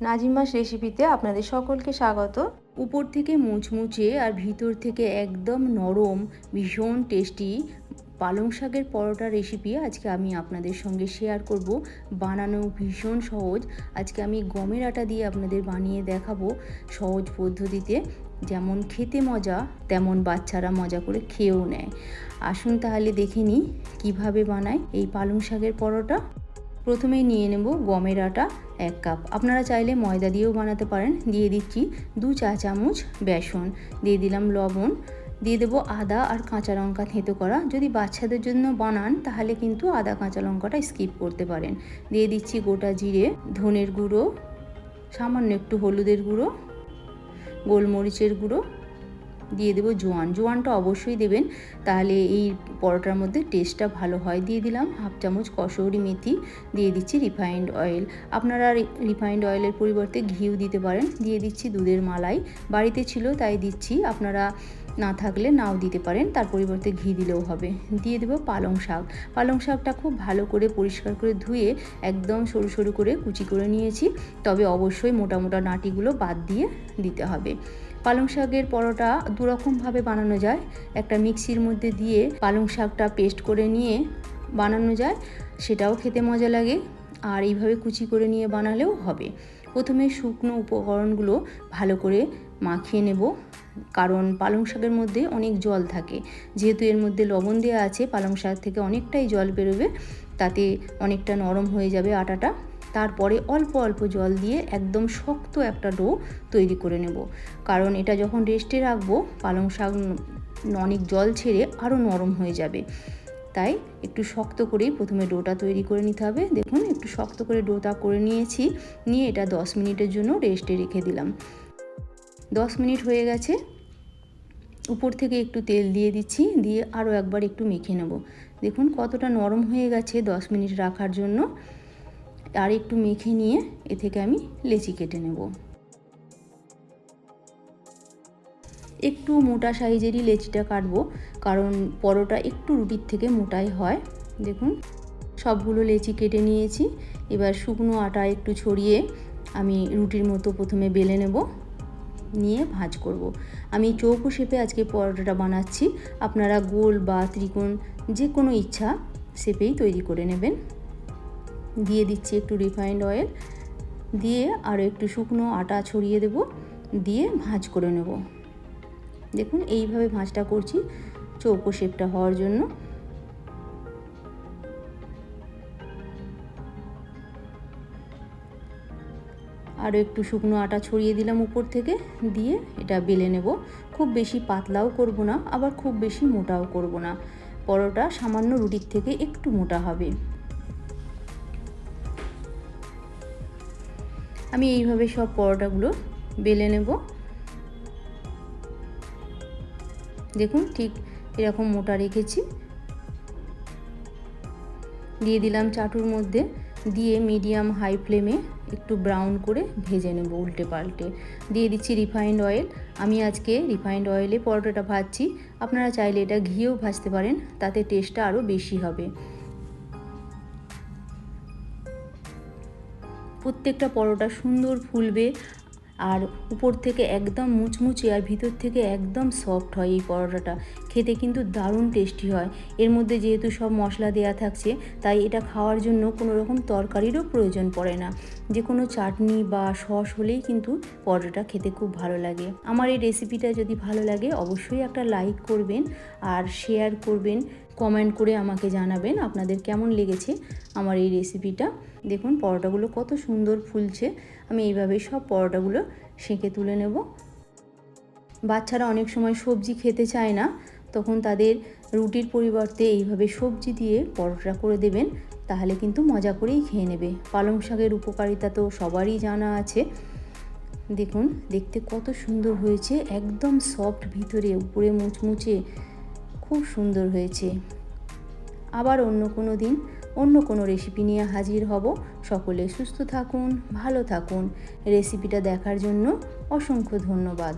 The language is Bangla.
নাজিমাস রেসিপিতে আপনাদের সকলকে স্বাগত। উপর থেকে মুচমুচে আর ভিতর থেকে একদম নরম, ভীষণ টেস্টি পালং শাকের পরোটা রেসিপি আজকে আমি আপনাদের সঙ্গে শেয়ার করব। বানানো ভীষণ সহজ। আজকে আমি গমের আটা দিয়ে আপনাদের বানিয়ে দেখাবো সহজ পদ্ধতিতে। যেমন খেতে মজা, তেমন বাচ্চারা মজা করে খেয়েও নেয়। আসুন তাহলে দেখে নিই কীভাবে বানায় এই পালং শাকের পরোটা। প্রথমেই নিয়ে নেব গমের আটা এক কাপ। আপনারা চাইলে ময়দা দিয়েও বানাতে পারেন। দিয়ে দিচ্ছি দু চা চামচ বেসন। দিয়ে দিলাম লবণ। দিয়ে দেবো আদা আর কাঁচা লঙ্কা থেঁতো করা। যদি বাচ্চাদের জন্য বানান, তাহলে কিন্তু আদা কাঁচা লঙ্কাটা স্কিপ করতে পারেন। দিয়ে দিচ্ছি গোটা জিরে, ধনের গুঁড়ো, সামান্য একটু হলুদের গুঁড়ো, গোলমরিচের গুঁড়ো দিয়ে দেবো জোয়ান। জোয়ানটা অবশ্যই দেবেন, তাহলে এই পরোটার মধ্যে টেস্টটা ভালো হয়। দিয়ে দিলাম হাফ চামচ কসৌরি মেথি, দিয়ে দিচ্ছি রিফাইন্ড অয়েল আপনারা রিফাইন্ড অয়েলের পরিবর্তে ঘিও দিতে পারেন। দিয়ে দিচ্ছি দুধের মালাই। বাড়িতে ছিল, তাই দিচ্ছি। আপনারা না থাকলে নাও দিতে পারেন, তার পরিবর্তে ঘি দিলেও হবে। দিয়ে দেবো পালং শাক। পালং শাকটা খুব ভালো করে পরিষ্কার করে ধুয়ে একদম সরু সরু করে কুচি করে নিয়েছি। তবে অবশ্যই মোটা মোটা নাটিগুলো বাদ দিয়ে দিতে হবে। পালং শাকের পরোটা দুরকমভাবে বানানো যায়। একটা মিক্সির মধ্যে দিয়ে পালং শাকটা পেস্ট করে নিয়ে বানানো যায়। সেটাও খেতে মজা লাগে। আর এইভাবে কুচি করে নিয়ে বানালেও হবে। প্রথমে শুকনো উপকরণগুলো ভালো করে মাখিয়ে নেব। কারণ পালং শাকের মধ্যে অনেক জল থাকে। যেহেতু এর মধ্যে লবণ দেওয়া আছে, পালং শাক থেকে অনেকটাই জল বেরোবে। তাতে অনেকটা নরম হয়ে যাবে আটাটা। তারপরে অল্প অল্প জল দিয়ে একদম শক্ত একটা ডো তৈরি করে নেব। কারণ এটা যখন রেস্টে রাখব, পালং শাক অনেক জল ছেড়ে আরও নরম হয়ে যাবে। তাই একটু শক্ত করেই প্রথমে ডোটা তৈরি করে নিতে হবে। দেখুন, একটু শক্ত করে ডোটা করে নিয়েছি। নিয়ে এটা দশ মিনিটের জন্য রেস্টে রেখে দিলাম। দশ মিনিট হয়ে গেছে। উপর থেকে একটু তেল দিয়ে দিচ্ছি, দিয়ে আরও একবার একটু মেখে নেব। দেখুন কতটা নরম হয়ে গেছে দশ মিনিট রাখার জন্য। আর একটু মেখে নিয়ে এ থেকে আমি লেচি কেটে নেব। একটু মোটা সাইজেরই লেচিটা কাটবো, কারণ পরোটা একটু রুটির থেকে মোটাই হয়। দেখুন, সবগুলো লেচি কেটে নিয়েছি। এবার শুকনো আটা একটু ছড়িয়ে আমি রুটির মতো প্রথমে বেলে নেব, নিয়ে ভাজ করব। আমি চৌকো শেপে আজকে পরোটাটা বানাচ্ছি। আপনারা গোল বা ত্রিকোণ যে কোনো ইচ্ছা শেপেই তৈরি করে নেবেন। দিয়ে দিচ্ছি একটু রিফাইন্ড অয়েল দিয়ে আরও একটু শুকনো আটা ছড়িয়ে দেব, দিয়ে ভাঁজ করে নেব। দেখুন, এইভাবে ভাঁজটা করছি, চৌকো শেপটা হওয়ার জন্য। আরও একটু শুকনো আটা ছড়িয়ে দিলাম উপর থেকে, দিয়ে এটা বেলে নেব। খুব বেশি পাতলাও করব না, আবার খুব বেশি মোটাও করব না। পরোটা সামান্য রুটির থেকে একটু মোটা হবে। আমি এইভাবে সব পরোটাগুলো বেলে নেব। দেখুন ঠিক এরকম মোটা রেখেছি। দিয়ে দিলাম চাটুর মধ্যে, দিয়ে মিডিয়াম হাই ফ্লেমে একটু ব্রাউন করে ভেজে নেব উল্টে পাল্টে। দিয়ে দিচ্ছি রিফাইন্ড অয়েল। আমি আজকে রিফাইন্ড অয়েলে পরোটাটা ভাজছি। আপনারা চাইলে এটা ঘিয়েও ভাজতে পারেন, তাতে টেস্টটা আরও বেশি হবে। প্রত্যেকটা পরোটা সুন্দর ফুলবে আর উপর থেকে একদম মুচমুচে আর ভিতর থেকে একদম সফট হয় এই পরোটাটা। খেতে কিন্তু দারুণ টেস্টি হয়। এর মধ্যে যেহেতু সব মশলা দেওয়া থাকছে, তাই এটা খাওয়ার জন্য কোনো রকম তরকারিরও প্রয়োজন পড়ে না। যে কোনো চাটনি বা সস হলেই কিন্তু পরোটাটা খেতে খুব ভালো লাগে। আমার এই রেসিপিটা যদি ভালো লাগে, অবশ্যই একটা লাইক করবেন আর শেয়ার করবেন। কমেন্ট করে আমাকে জানাবেন আপনাদের কেমন লেগেছে আমার এই রেসিপিটা দেখুন, পরোটাগুলো কত সুন্দর ফুলছে। আমি এইভাবে সব পরোটাগুলো সেঁকে তুলে নেব। বাচ্চারা অনেক সময় সবজি খেতে চায় না, তখন তাদের রুটির পরিবর্তে এইভাবে সবজি দিয়ে পরোটা করে দেবেন, তাহলে কিন্তু মজা করেই খেয়ে নেবে। পালং শাকের উপকারিতা তো সবারই জানা আছে। দেখুন, দেখতে কত সুন্দর হয়েছে, একদম সফট ভিতরে, উপরে মুচমুচে। খুব সুন্দর হয়েছে। আবার অন্য কোনো দিন অন্য কোনো রেসিপি নিয়ে হাজির হব। সকলে সুস্থ থাকুন, ভালো থাকুন। রেসিপিটা দেখার জন্য অসংখ্য ধন্যবাদ।